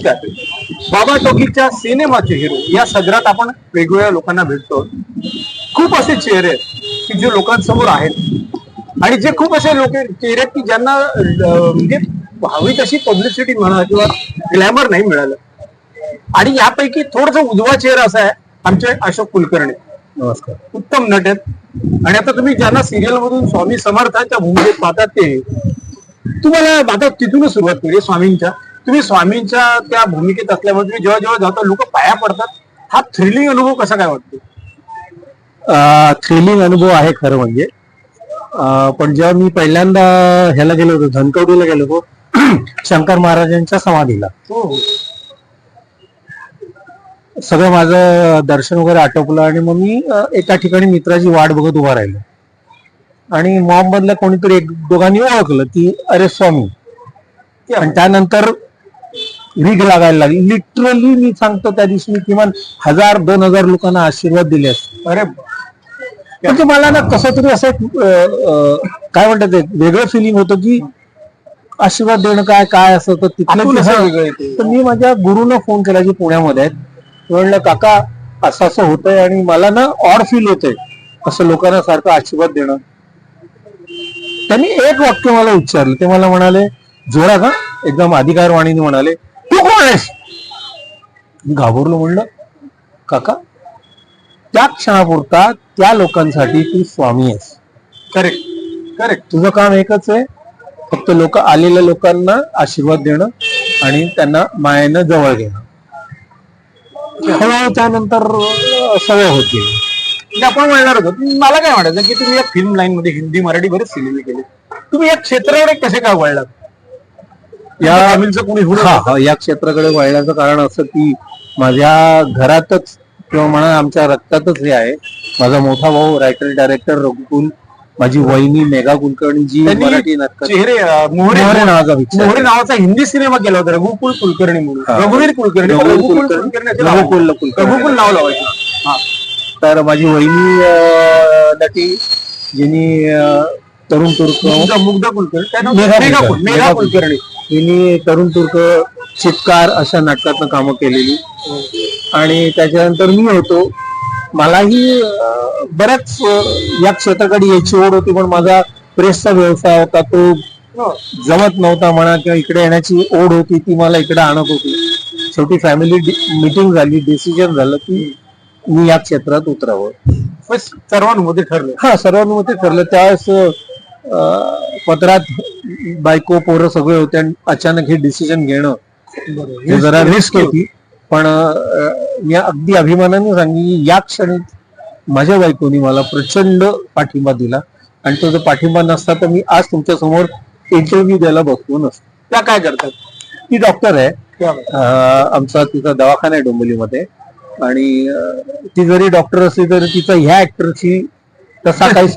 नमस्कार. बाबा टोकीच्या सिनेमाचे हिरो या सदरात आपण वेगवेगळ्या लोकांना भेटतो. खूप असे चेहरे आहेत की जे लोकांसमोर आहेत. आणि जे खूप असे लोक चेहरे आहेत की ज्यांना म्हणजे हवी तशी पब्लिसिटी म्हणा किंवा ग्लॅमर नाही मिळालं. आणि यापैकी थोडस उजवा चेहरा असा आहे आमचे अशोक कुलकर्णी. नमस्कार. उत्तम नट आहेत. आणि आता तुम्ही ज्यांना सिरियल मधून स्वामी समर्थाच्या भूमिकेत पाहतात ते तुम्हाला आता तिथूनच सुरुवात केली स्वामींच्या. तुम्ही स्वामींच्या त्या भूमिकेत असल्यामुळे तुम्ही जेव्हा जेव्हा जाता लोक पाया पडतात. हा थ्रिलिंग अनुभव कसा काय वाटतो? थ्रिलिंग अनुभव आहे खरं म्हणजे. पण जेव्हा मी पहिल्यांदा ह्याला गेलो होतो धनकवडीला गेलो होतो शंकर महाराजांच्या समाधीला. हो हो. सगळं माझं दर्शन वगैरे आटोपलं आणि मग मी एका ठिकाणी मित्राची वाट बघत उभा राहिलो. आणि मॉम मधल्या कोणीतरी एक दोघांनी ओळखलं की अरे स्वामी. आणि त्यानंतर रीग लागायला लागली. लिटरली मी सांगतो त्या दिवशी मी किमान हजार दोन हजार लोकांना आशीर्वाद दिले असते. अरे म्हणजे मला ना कसं तरी असं काय म्हणतात वेगळं फिलिंग होतं की आशीर्वाद देणं काय काय असं तर तिथलं. तर मी माझ्या गुरुनं फोन केला जे पुण्यामध्ये आहेत. म्हणलं काका असं असं होतंय आणि मला ना ऑड फील होतंय असं लोकांना सारखं आशीर्वाद देणं. त्यांनी एक वाक्य मला उच्चारलं. ते मला म्हणाले जोरात हा एकदम अधिकारवाणीने म्हणाले तू कोण आहेस मी घाबरलो म्हणलं. काका त्या क्षणापुरता त्या लोकांसाठी तू स्वामी आहेस. करेक्ट करेक्ट तुझं काम एकच आहे फक्त लोक आलेल्या लोकांना आशीर्वाद देणं आणि त्यांना मायेनं जवळ घेणं. हळूहळू त्यानंतर सवय होत गेली. म्हणजे आपण म्हणणार होतो मला काय वाटायचं की तुम्ही या फिल्म लाईन मध्ये हिंदी मराठी बरेच सिनेमे केले तुम्ही या क्षेत्राकडे कसे काय वळलात? या या क्षेत्राकडे वळण्याचं कारण असं की माझ्या घरातच किंवा म्हणा आमच्या रक्तातच हे आहे. माझा मोठा भाऊ रायटर डायरेक्टर रघुकुल माझी वहिनी मेघा कुलकर्णी जी मराठी नावाचा हिंदी सिनेमा केला होता रघुकुल कुलकर्णी म्हणून. रघुवीर कुलकर्णी. रघुकुल. रघुकुल नाव लावायचं. तर माझी वहिनी नटी जिनी तरुण तुर्क मुग्धा कुलकर्णी? मेघा मेघा कुल- कुलकर्णी. तिने तरुण तुर्क चित्कार अशा नाटकातनं कामं केलेली. आणि त्याच्यानंतर मी होतो. मलाही बऱ्याच या क्षेत्राकडे यायची ओढ होती पण माझा प्रेसचा व्यवसाय होता तो. जमत नव्हता म्हणा किंवा इकडे येण्याची ओढ होती ती मला इकडे आणत होती. शेवटी फॅमिली मिटिंग झाली डिसिजन झालं की मी या क्षेत्रात उतरावं. सर्वांमध्ये ठरलं. हा सर्वांमध्ये ठरलं. त्यावेळेस पत्रात बायको पोरं सगळे होते आणि अचानक हे डिसिजन घेणं हे जरा रिस्क होती. पण मी अगदी अभिमानाने सांगेन की या क्षणी माझ्या बायकोनी मला प्रचंड पाठिंबा दिला. आणि तो जर पाठिंबा नसता तर मी आज तुमच्यासमोर इंटरव्ह्यू द्यायला बसलो नसतो. त्या काय करतात? ती डॉक्टर आहे. आमचा तिचा दवाखाना आहे डोंबिवलीमध्ये. आणि ती जरी डॉक्टर असली तरी तिचा ह्या ऍक्टरची तसा काही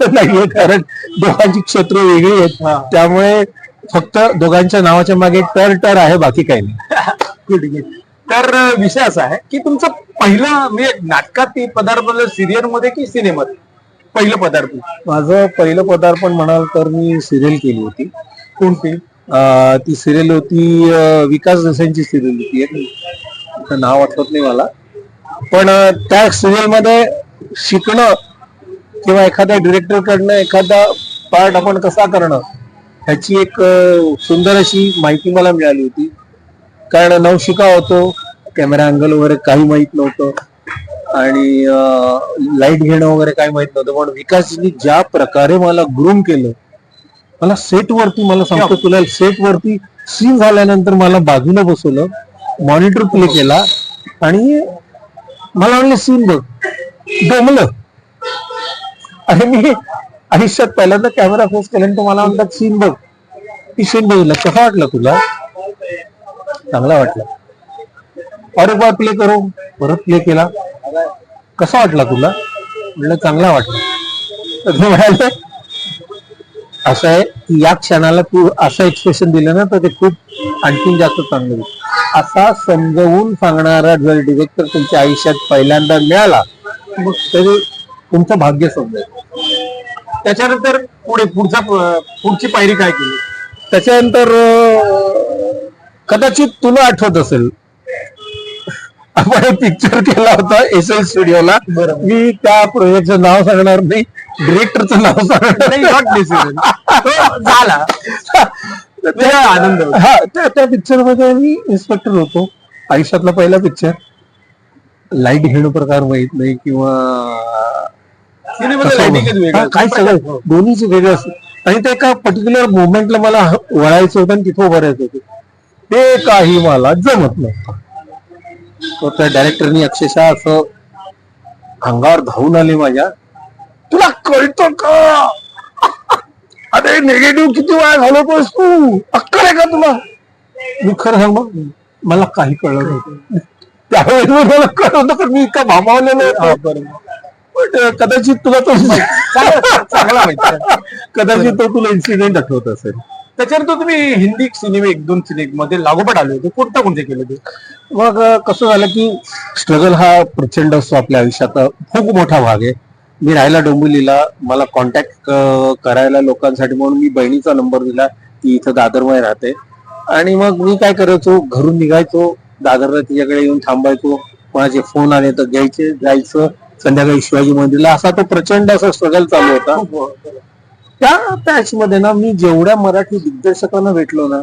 संबंध नाहीये कारण दोघांची क्षेत्र वेगळी आहेत. त्यामुळे फक्त दोघांच्या नावाच्या मागे टर टर आहे बाकी काही नाही. तर विषय असा आहे की तुमचं पहिलं म्हणजे नाटकात पदार्पण सिरियलमध्ये की सिनेमात पहिलं पदार्पण. माझं पहिलं पदार्पण म्हणाल तर मी सिरियल केली होती. कोणती? ती सिरियल होती विकास देसाईंची सिरियल होती. नाव आठवत नाही मला. पण त्या सिरियलमध्ये शिकणं किंवा एखाद्या डिरेक्टर कडनं एखादा पार्ट आपण कसा करणं ह्याची एक सुंदर अशी माहिती मला मिळाली होती. कारण नवशिका होतो कॅमेरा अँगल वगैरे काही माहीत नव्हतं. आणि लाइट घेणं वगैरे काही माहीत नव्हतं. पण विकासजींनी ज्या प्रकारे मला ग्रूम केलं मला सेट वरती मला सांगतो तुला सेट वरती सीन झाल्यानंतर मला बाजूला बसवलं मॉनिटर प्ले केला आणि मला म्हणले सीन बघ. दमलं आणि मी आयुष्यात पहिल्यांदा कॅमेरा फेस केला आणि तुम्हाला म्हणतात सीन बघ. ती सीन बघितला. कसा वाटला तुला? चांगला वाटला. और एक बार प्ले करू. परत प्ले केला. कसा वाटला तुला? म्हणलं चांगला वाटला. तर ते म्हणाले असं आहे की या क्षणाला तू असं एक्सप्रेशन दिलं ना तर ते खूप आणखीन जास्त चांगलं होईल. असा समजवून सांगणारा जर डिरेक्टर तुमच्या आयुष्यात पहिल्यांदा मिळाला मग तरी तुमचं भाग्य समजेल त्याच्यानंतर पुढे पुढचा पुढची पायरी काय केली? त्याच्यानंतर कदाचित तुला आठवत असेल आपण एक पिक्चर केला होता एस एल स्टुडिओला. मी त्या प्रोजेक्टचं नाव सांगणार नाही डिरेक्टरचं नाव सांगणार झाला. आनंद. हा त्या त्या पिक्चरमध्ये मी इन्स्पेक्टर होतो. आयुष्यातला पहिला पिक्चर लाइट घेणं प्रकार माहीत नाही किंवा सिनेमाचं कसं lighting च वेगळं हा, असतं. काय सगळं दोन्हीचे वेगळं असतं. आणि ते एका पर्टिक्युलर मोमेंटला मला वळायचं होतं आणि तिथं उभं राहायचं होतं. ते काही मला जमत नव्हतं तर त्या डायरेक्टरनी अक्षरशः असं अंगावर धावून आले माझ्या. तुला कळतं का? अरे निगेटिव्ह किती वेळा घालवतोस तू? अक्कल आहे का तुला? मी खरं सांग मग मला काही कळलं नव्हतं. त्यावेळेस मला कळत होतं मी इतका भामावलेलो. पण कदाचित तुला तो चांगला कदाचित तो तुला इन्सिडेंट आठवत असेल. त्याच्यानंतर तुम्ही हिंदी सिनेमे एक दोन सिनेमे मध्ये लागोपाठ आले होते. कोणता कोणते केले ते मग कसं झालं की स्ट्रगल हा प्रचंड असतो आपल्या आयुष्यात. खूप मोठा भाग आहे. मी राहायला डोंबिवलीला. मला कॉन्टॅक्ट करायला लोकांसाठी म्हणून मी बहिणीचा नंबर दिला. ती इथं दादरमध्ये राहते. आणि मग मी काय करायचो? घरून निघायचो. दादरला तिच्याकडे येऊन थांबायचो. कोणाचे फोन आले तर घ्यायचे जायचं. संध्याकाळी शिवाजी मंदिरला. असा तो प्रचंड असा स्ट्रगल चालू होता. त्या पॅच मध्ये ना मी जेवढ्या मराठी दिग्दर्शकांना भेटलो ना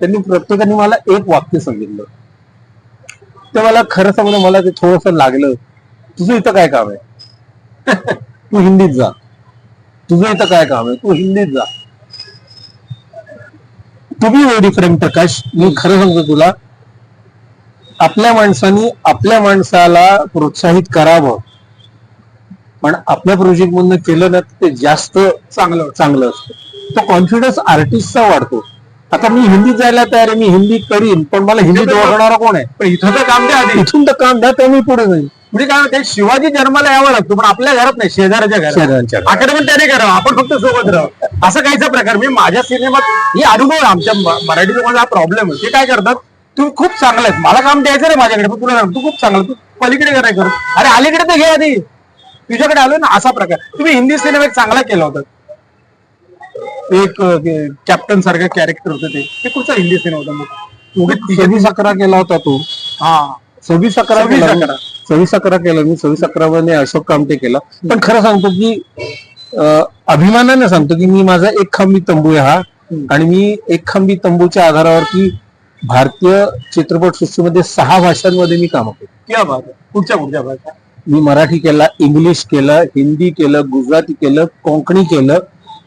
त्यांनी प्रत्येकाने मला एक वाक्य सांगितलं. ते मला खरं सांगणं मला ते थोडस लागलं. तुझं इथं काय काम आहे? तू हिंदीत जा. तुझं इथं काय काम आहे? तू हिंदीत जा. तुम्ही वेळ डिफरंट प्रकाश. मी खरं सांगतो तुला आपल्या माणसानी आपल्या माणसाला प्रोत्साहित करावं. पण आपल्या प्रोजेक्ट मधनं केलं ना ते जास्त चांगलं चांगलं असतं. तो कॉन्फिडन्स आर्टिस्टचा वाढतो. आता मी हिंदीत जायला तयार आहे मी हिंदी करीन पण मला हिंदीत ओळखणारा कोण आहे? पण इथं तर काम द्या आधी. इथून तर काम द्या तर मी पुढे जाईल. म्हणजे काय होते शिवाजी जन्माला यावं लागतो पण आपल्या घरात नाही शेजाऱ्याच्या घरात. शेजाऱ्यांच्या घरात. आकडे त्याने करावं आपण फक्त सोबत राहावं. असं काहीचा प्रकार मी माझ्या सिनेमात ही अनुभव आहे आमच्या म- मराठी लोकांचा हा प्रॉब्लेम आहे. ते काय करतात तू खूप चांगला आहे मला काम द्यायचं रे माझ्याकडे पण तुला तू खूप चांगला आहे. तू पलीकडे कराय कर अरे अलीकडे तर घे आधी. तुझ्याकडे आलो ना असा प्रकार. तुम्ही हिंदी सिनेमा एक चांगला केला होता. एक कॅप्टन सारखं कॅरेक्टर होतं ते. ते कुठचा हिंदी सिनेमा होता मग? उगीच सव्वीस अकरा केला होता तो. हा. सव्वीस अकरा सव्वीस केला. अकरा. सव्वीस अकरा केला मी. सव्वीस अकरा मध्ये अशोक कामटे केला. पण खरं सांगतो की अं, अभिमानाने सांगतो की मी माझा एक खांबी तंबू आहे हा. आणि मी एक खांबी तंबूच्या आधारावरती भारतीय चित्रपट सृष्टीमध्ये सहा भाषांमध्ये मी काम केलं. क्या बात आहे. कुठच्या कुठच्या भाषा मी मराठी केला इंग्लिश केलं हिंदी केलं गुजराती केलं कोंकणी केलं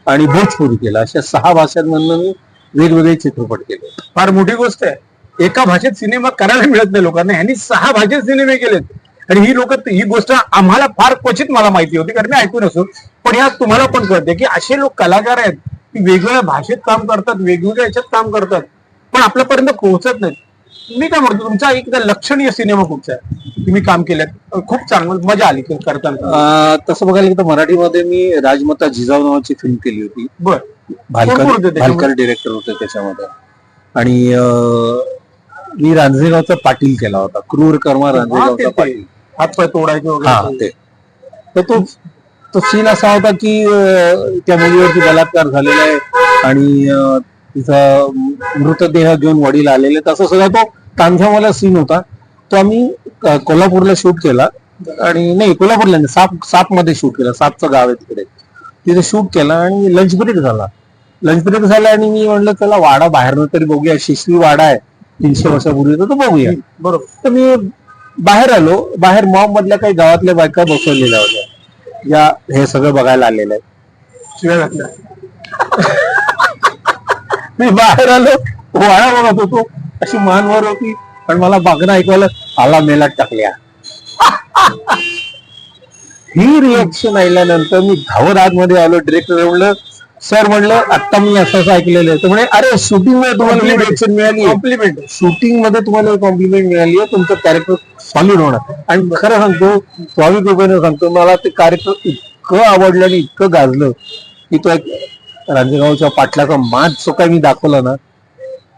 आणि भोजपुरी केलं. अशा सहा भाषांमधनं मी वेगवेगळे चित्रपट केले. फार मोठी गोष्ट आहे. एका भाषेत सिनेमा करायला मिळत नाही लोकांना. यांनी सहा भाषेत सिनेमे केलेत. आणि ही लोक ही गोष्ट आम्हाला फार क्वचित मला माहिती होती कारण मी ऐकून असो पण या तुम्हाला पण कळते की असे लोक कलाकार आहेत की वेगवेगळ्या भाषेत काम करतात वेगवेगळ्या याच्यात काम करतात पण आपल्यापर्यंत पोहोचत नाहीत. मी काय म्हणतो तुमचा एक लक्षणीय सिनेमा कुठचा आहे. तुम्ही काम केल्यात खूप चांगलं मजा आली करताना. तसं बघायला गेलं तर मराठीमध्ये मी राजमाता जिजाऊ नावाची फिल्म केली होती. बर. भालकर? भालकर डिरेक्टर होते त्याच्यामध्ये. आणि मी रांजणेगावचा पाटील केला होता. क्रूर कर्मा रांजणेगावचा पाटील. हात पाय तोडायचे ते. तर तो तो सीन असा होता की त्या मुलीवरती बलात्कार झालेला आहे आणि तिचा मृतदेह घेऊन वडील आलेले तसं सगळा तो तांध्यावाला सीन होता. तो आम्ही कोल्हापूरला शूट केला. आणि नाही कोल्हापूरला नाही साप सापमध्ये शूट केला. सापचं गाव आहे तिकडे. तिथे शूट केला आणि लंच ब्रेक झाला. लंच ब्रेक झाला आणि मी म्हणलं चला वाडा बाहेरनं तरी बघूया. शिशवी वाडा आहे. तीनशे वर्षापूर्वीचा तो बघूया. बरोबर. तर मी बाहेर आलो. बाहेर मॉब मधल्या काही गावातल्या बायका बसवलेल्या होत्या. या हे सगळं बघायला आलेलं आहे. मी बाहेर आलो. वाळा बघत होतो. अशी मानवर होती. पण मला बघणं ऐकवायला आला मेलात टाकल्या. ही रिएक्शन ऐकल्यानंतर मी धावत आतमध्ये आलो. डिरेक्टर म्हणलं सर म्हणलं आता मी असं ऐकलेलं आहे. तर म्हणे अरे शूटिंगमध्ये तुम्हाला रिएक्शन मिळाली कॉम्प्लिमेंट शूटिंगमध्ये तुम्हाला कॉम्प्लिमेंट मिळाली आहे. तुमचं कॅरेक्टर सॉलिड होणार. आणि खरं सांगतो स्वाभाविक रूपाने सांगतो मला ते कॅरेक्टर इतकं आवडलं आणि इतकं गाजलं की तो एक रांजणगावच्या पाटलाचा माज जो काही मी दाखवला ना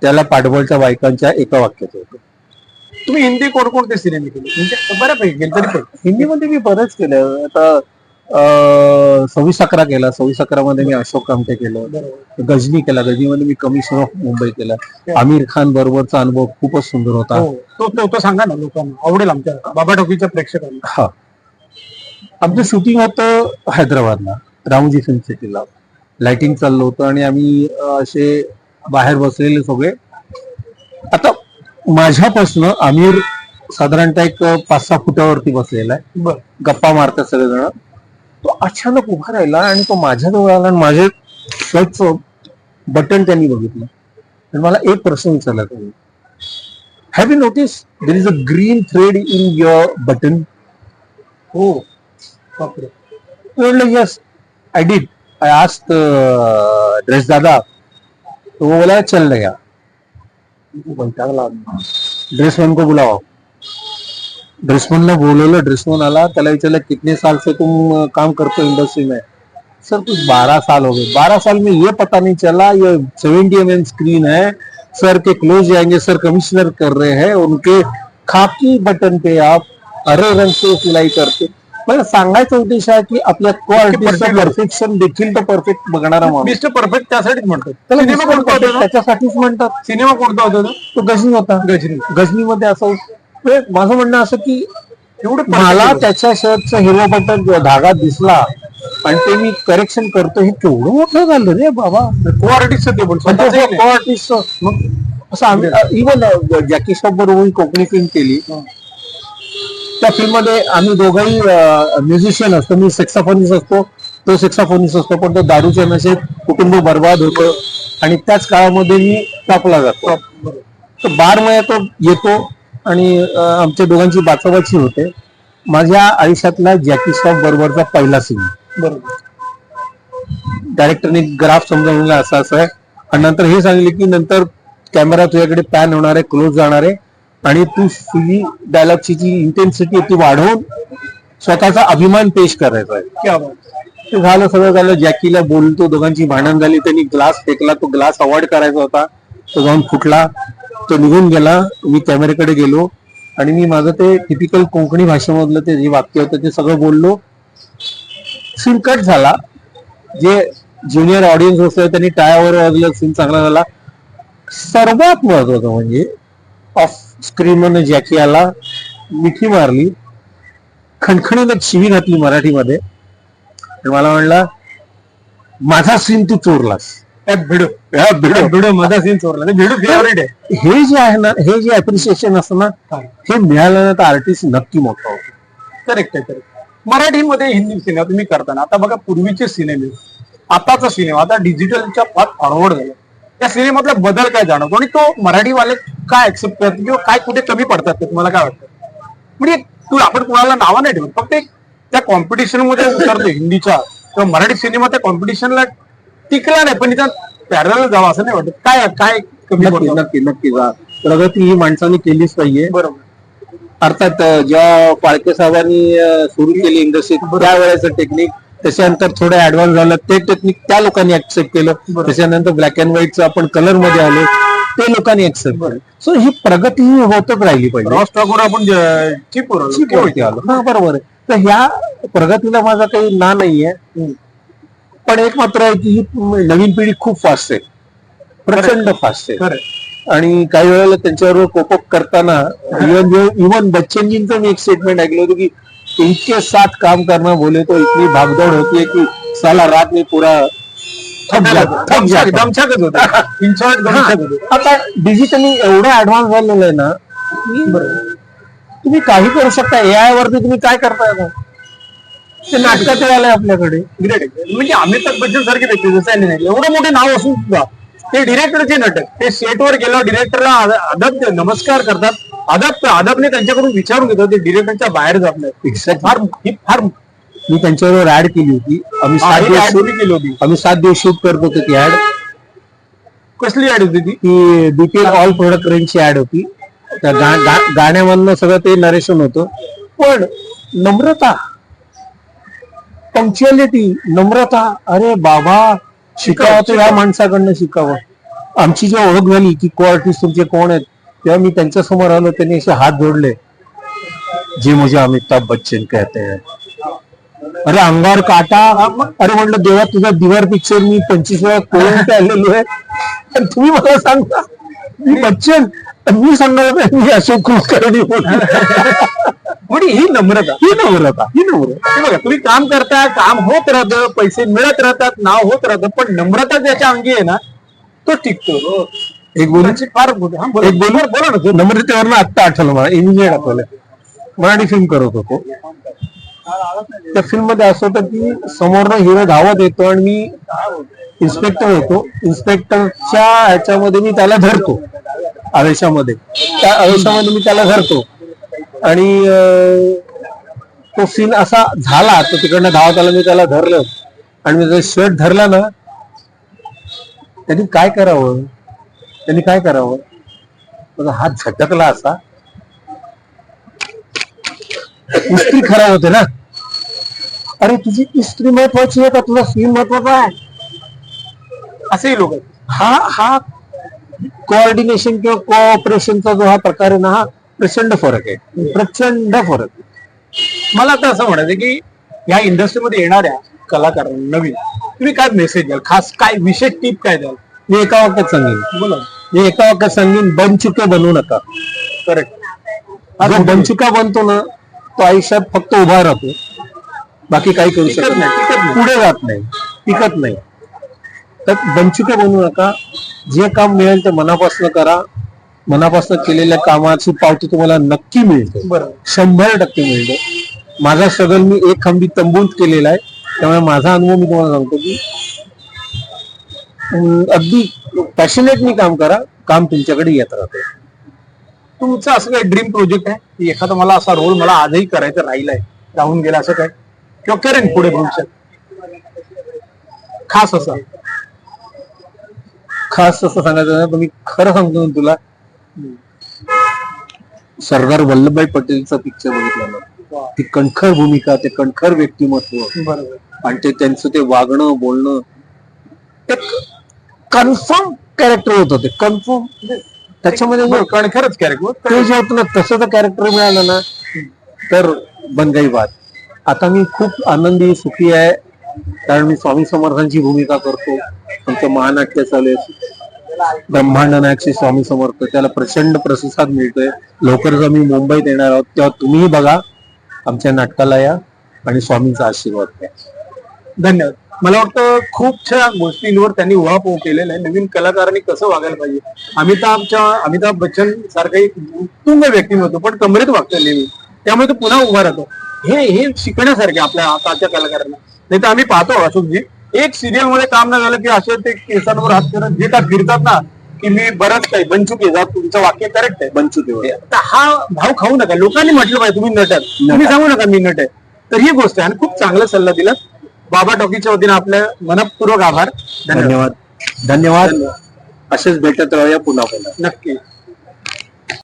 त्याला पाठबळच्या बायकांच्या एका वाक्यात होतं. तुम्ही हिंदी कोणकोणते सिनेमे केले? म्हणजे बऱ्यापैकी केले तरी पण. हिंदीमध्ये मी बरंच केलं. आता सव्वीस अकरा केला. सव्वीस अकरा मध्ये मी अशोक कामटे केलं. गजनी केला. गजनीमध्ये मी कमिशनर ऑफ मुंबई केलं. आमिर खान बरोबरचा अनुभव खूपच सुंदर होता. हो. तो तो तो सांगा ना लोकांना. आवडेल आमच्या बाबा टोकीच्या प्रेक्षकांना. हा. आमचं शूटिंग होतं हैदराबादला. रामोजी फिल्म सिटीला लाइटिंग चाललं होतं आणि आम्ही अं, असे बाहेर बसलेले सगळे. आता माझ्यापासून आमिर साधारणतः एक पाच सहा फुटावरती बसलेला आहे. गप्पा मारतात सगळेजण. तो अचानक उभा राहिला आणि तो माझ्याजवळ आला आणि माझे शर्टचं बटन त्यांनी बघितलं. आणि मला एक प्रश्न विचारला त्यांनी. Have you notice there is a green thread in your button हो. बापरे. म्हणलं yes I did I asked dress दादा तो वो बोला चल गया ड्रेसमैन को बुलाओ। ड्रेसमैनला बोलवलं ड्रेसमैन आला त्याला विचारलं कितने साल से तुम काम करते हो इंडस्ट्री में? सर कुछ बारह साल हो गए। बारह साल में ये पता नहीं चला ये सेवेंटी एम एम स्क्रीन है। सर के क्लोज जाएँगे सर कमिश्नर कर रहे हैं उनके खाकी बटन पे आप हरे रंग से सिलाई करते मला सांगायचा उद्देश आहे की आपल्या क्वालिटीचं परफेक्शन देखील तो परफेक्ट बघणारा माणूस. मिस्टर परफेक्ट त्यासाठीच म्हणतात त्याला सिनेमा. कोणता होता? त्याच्यासाठीच म्हणतात. सिनेमा कोणता होता तो? तो गजनी होता. गजनी. गजनीमध्ये असं म्हणजे माझं म्हणणं असं की एवढे मला त्याच्या शर्टचा हिरवा बटन धागा दिसला आणि ते मी करेक्शन करतो हे केवढं मोठं झालं रे बाबा. को आर्टिस्ट ते स्वतःच नाही. आर्टिस्ट मग असं आम्ही इव्हन जॅकी श्रॉफ बरोबर कोकणी फिल्म केली. त्या फिल्ममध्ये आम्ही दोघंही म्युझिशियन असतो. मी सेक्साफोनिस्ट असतो तो सेक्साफोनिस्ट असतो पण तो दारूच्या नशेत कुटुंब बर्बाद होतं. आणि त्याच काळामध्ये मी टाकला जातो. तर बारमध्ये तो येतो आणि आमच्या दोघांची बाचाबाची होते. माझ्या आयुष्यातला जॅकी श्रॉफ बरोबरचा पहिला सिनेमा बरोबर. डायरेक्टरने ग्राफ समजावून असं असं आहे. आणि नंतर हे सांगितले की नंतर कॅमेरा तुझ्याकडे पॅन होणार आहे क्लोज जाणार आहे. आणि तू तुझी डायलॉगची जी इंटेन्सिटी ती वाढवून स्वतःचा अभिमान पेश करायचा आहे. ते झालं सगळं झालं. जॅकीला बोलतो दोघांची भांडण झाली. त्यांनी ग्लास फेकला. तो ग्लास अवॉइड करायचा होता. तो जाऊन फुटला. तो निघून गेला. मी कॅमेऱ्याकडे गेलो. आणि मी माझं ते टिपिकल कोकणी भाषेमधलं ते जे वाक्य होतं ते सगळं बोललो. सीन कट झाला. जे ज्युनियर ऑडियन्स होते त्यांनी टाळ्यावर वाजलं. सीन चांगला झाला. सर्वात महत्वाचं म्हणजे ऑफ स्क्रीन जॅकी आला मिठी मारली. खणखणीनं शिवी घातली मराठीमध्ये. मला म्हणला माझा सीन तू चोरलास. ए, भिडो भिडो. भिडो माझा सीन चोरला. भिडो फेवरेट आहे हे जे आहे ना हे जे अप्रिशिएशन असतं ना हे. मिळालं ना तर आर्टिस्ट नक्की मोठा होतो. करेक्ट आहे करेक्ट मराठीमध्ये हिंदी सिनेमा तुम्ही करताना आता बघा पूर्वीचे सिनेमे आताचा सिनेमा आता डिजिटलच्या फार फॉरवर्ड झाला. त्या सिनेमातला बदल काय जाणवतो? आणि तो मराठीवाले काय ऍक्सेप्ट करतात किंवा काय कुठे कमी पडतात ते तुम्हाला काय वाटतं? म्हणजे तू आपण कुणाला नावं नाही ठेवत फक्त एक त्या कॉम्पिटिशनमध्ये उतरतो हिंदीच्या. किंवा मराठी सिनेमा त्या कॉम्पिटिशनला टिकला नाही पण त्यात पॅरल जावा असं नाही वाटत. काय काय कमी नक्की पडतं? नक्की नक्की. जा. प्रगती ही माणसाने केलीच पाहिजे बरोबर. अर्थात अं, जेव्हा फाळके साहेबांनी अं, सुरू केली इंडस्ट्री त्यावेळेचं टेक्निक त्याच्यानंतर थोडं ऍडव्हान्स झालं ते टेक्निक त्या लोकांनी ऍक्सेप्ट केलं. त्याच्यानंतर ब्लॅक अँड व्हाईटचं आपण कलरमध्ये आलो ते लोकांनी ऍक्सेप्ट केलं. सो ही प्रगती ही होतच राहिली पाहिजे. आपण आलो. हा बरोबर आहे. तर ह्या प्रगतीला माझा काही ना नाहीये. पण एक मात्र आहे की ही नवीन पिढी खूप फास्ट आहे. प्रचंड फास्ट आहे. आणि काही वेळेला त्यांच्याबरोबर कोपअप करताना इवन इवन बच्चनजींचं मी एक स्टेटमेंट ऐकलं होतं की इनके साथ काम करना बोले तो इतनी भागदौड़ होती है कि साला रात में पूरा दमछाकच होता. आता डिजिटली एवढं ऍडव्हान्स झालेलं आहे ना तुम्ही काही करू शकता. एआय वरती तुम्ही काय करताय आता? ते नाटकात आलंय आपल्याकडे. ग्रेट म्हणजे अमिताभ बच्चन सारखे व्यक्ती जसं नाही एवढं मोठे नाव असून सुद्धा ते डिरेक्टरचे नाटक. ते सेटवर गेल्यावर डिरेक्टरला अदब नमस्कार करतात. अदब अदबने त्यांच्याकडून विचारून घेतात ते डिरेक्टरच्या बाहेर जात नाही. फार ही फार मी त्यांच्याबरोबर ऍड केली होती. आम्ही सात दिवस केली होती? आम्ही सात दिवस शूट करत होतो ती ऍड. कसली ऍड होती ती? ती बीपीएल ऑल प्रोडक्ट रेंजची ऍड होती. त्या गा- गा- गाण्यामधनं सगळं ते नरेशन होतं. पण नम्रता पंक्च्युअलिटी नम्रता अरे बाबा शिकावं तर या माणसाकडनं शिकावं. आमची जेव्हा ओळख झाली की को आर्टिस्ट तुमचे कोण आहेत? तेव्हा मी त्यांच्यासमोर आलो त्यांनी असे हात जोडले. जे मुझे अमिताभ बच्चन कहते हैं. अरे अंगावर काटा. अरे म्हटलं देवा तुझा दिवार पिक्चर मी पंचवीस वेळा कोण आलेलो आहे. तुम्ही मला सांगता मी बच्चन. मी सांगणार मी अशोक कुलकर्णी. म्हणजे ही नम्रता. ही नम्रता. ही नम्रता. बघा तुम्ही काम करता काम होत राहतं पैसे मिळत राहतात नाव होत राहतं पण नम्रता ज्याच्या अंगी आहे ना तो टिकतो. एक बोलू? फार. एक बोलू? बोला ना नम्रतेवरनं आत्ता आठवलं मला. इंजिनियर आठवलं. मराठी फिल्म करत होतो. त्या फिल्ममध्ये असं होतं की समोरनं हिरो धावत येतो आणि मी इन्स्पेक्टर होतो. इन्स्पेक्टरच्या ह्याच्यामध्ये मी त्याला धरतो. आवेशामध्ये. त्या आवेशामध्ये मी त्याला धरतो. आणि तो सीन असा झाला तो तिकडनं धावत आला मी त्याला धरलं. आणि मी शर्ट धरला ना त्यांनी काय करावं? त्यांनी काय करावं? माझा हात झटकला असा. इस्त्री खराब होते ना? अरे तुझी इस्त्री महत्वाची आहे का? तुझा सीन महत्त्वाचा आहे. असेही लोक. हा हा कोऑर्डिनेशन किंवा कोऑपरेशनचा जो हा प्रकार आहे ना हा प्रचंड फरक आहे. प्रचंड फरक आहे. मला आता असं म्हणायचं की या इंडस्ट्रीमध्ये येणाऱ्या कलाकारांना नवीन तुम्ही काय मेसेज द्याल? खास काय विशेष टीप काय द्याल? मी एका वाक्यात सांगेन. बोला. मी एका वाक्यात सांगेन बनचुके बनवू नका. करेक्ट जो बनचुका बनतो ना तो आयुष्यात फक्त उभा राहतो. बाकी काही करू शकत नाही. पुढे जात नाही. टिकत नाही. तर बनचुके बनवू नका. जे काम मिळेल ते मनापासून करा. मनापासून केलेल्या कामाची पावती तुम्हाला नक्की मिळते. शंभर टक्के मिळते. माझा स्ट्रगल मी एक खंबी तंबूत केलेला आहे. त्यामुळे माझा अनुभव मी तुम्हाला सांगतो की अगदी पॅशनेटली काम करा काम तुमच्याकडे येत राहतं. तुमचं असं काही ड्रीम प्रोजेक्ट आहे? की एखादा मला असा रोल मला आजही करायचा राहिलाय राहून गेला असं काय किंवा करेन पुढे भविष्यात? खास असं. खास असं सांगायचं मी खरं सांगतो तुला. सरदार वल्लभभाई पटेलचा पिक्चर बघितला ना? ती कणखर भूमिका ते कणखर व्यक्तिमत्व. बरोबर. आणि ते त्यांचं ते वागणं बोलणं ते कन्फर्म कॅरेक्टर होतं ते कन्फर्म त्याच्यामध्ये जे- कणखरच कॅरेक्टर ते जे होतं ना तसं जर कॅरेक्टर मिळालं ना तर बन गई बात आता मी खूप आनंदी सुखी आहे कारण मी स्वामी समर्थांची भूमिका करतो. आमचं महानाट्य चालू आहे. ब्रह्मांड नायक श्री स्वामी समर्थ त्याला प्रचंड प्रतिसाद मिळतोय. लवकरच आम्ही मुंबईत येणार आहोत तेव्हा तुम्हीही बघा. आमच्या नाटकाला या आणि स्वामींचा आशीर्वाद घ्या. धन्यवाद. मला वाटतं खूपशा गोष्टींवर त्यांनी उहापोह केलेला आहे. नवीन कलाकारांनी कसं वागायला पाहिजे? अमिताभच्या अमिताभ बच्चन सारखं एक उत्तुंग व्यक्तिमत्व पण कमरेत वागतो नेहमी. त्यामुळे तो पुन्हा उभा राहतो. हे हे शिकण्यासारखे आपल्या आताच्या कलाकारांना. नाही तर आम्ही पाहतो अशोकजी एक सिरियलमध्ये काम न झालं की असे ते केसांवर हात करत जे काय फिरतात ना की मी बरंच काही बनचुके जा तुमचं वाक्य करेक्ट आहे. बनचुके आता हा भाव खाऊ नका. लोकांनी म्हटलं पाहिजे तुम्ही नट तुम्ही सांगू नका मी नट आहे तर ही गोष्ट आहे आणि खूप चांगला सल्ला दिला. बाबा टॉकीच्या वतीने आपल्या मनपूर्वक आभार. धन्यवाद. धन्यवाद. असेच भेटत राहूया पुन्हा पुन्हा. नक्की.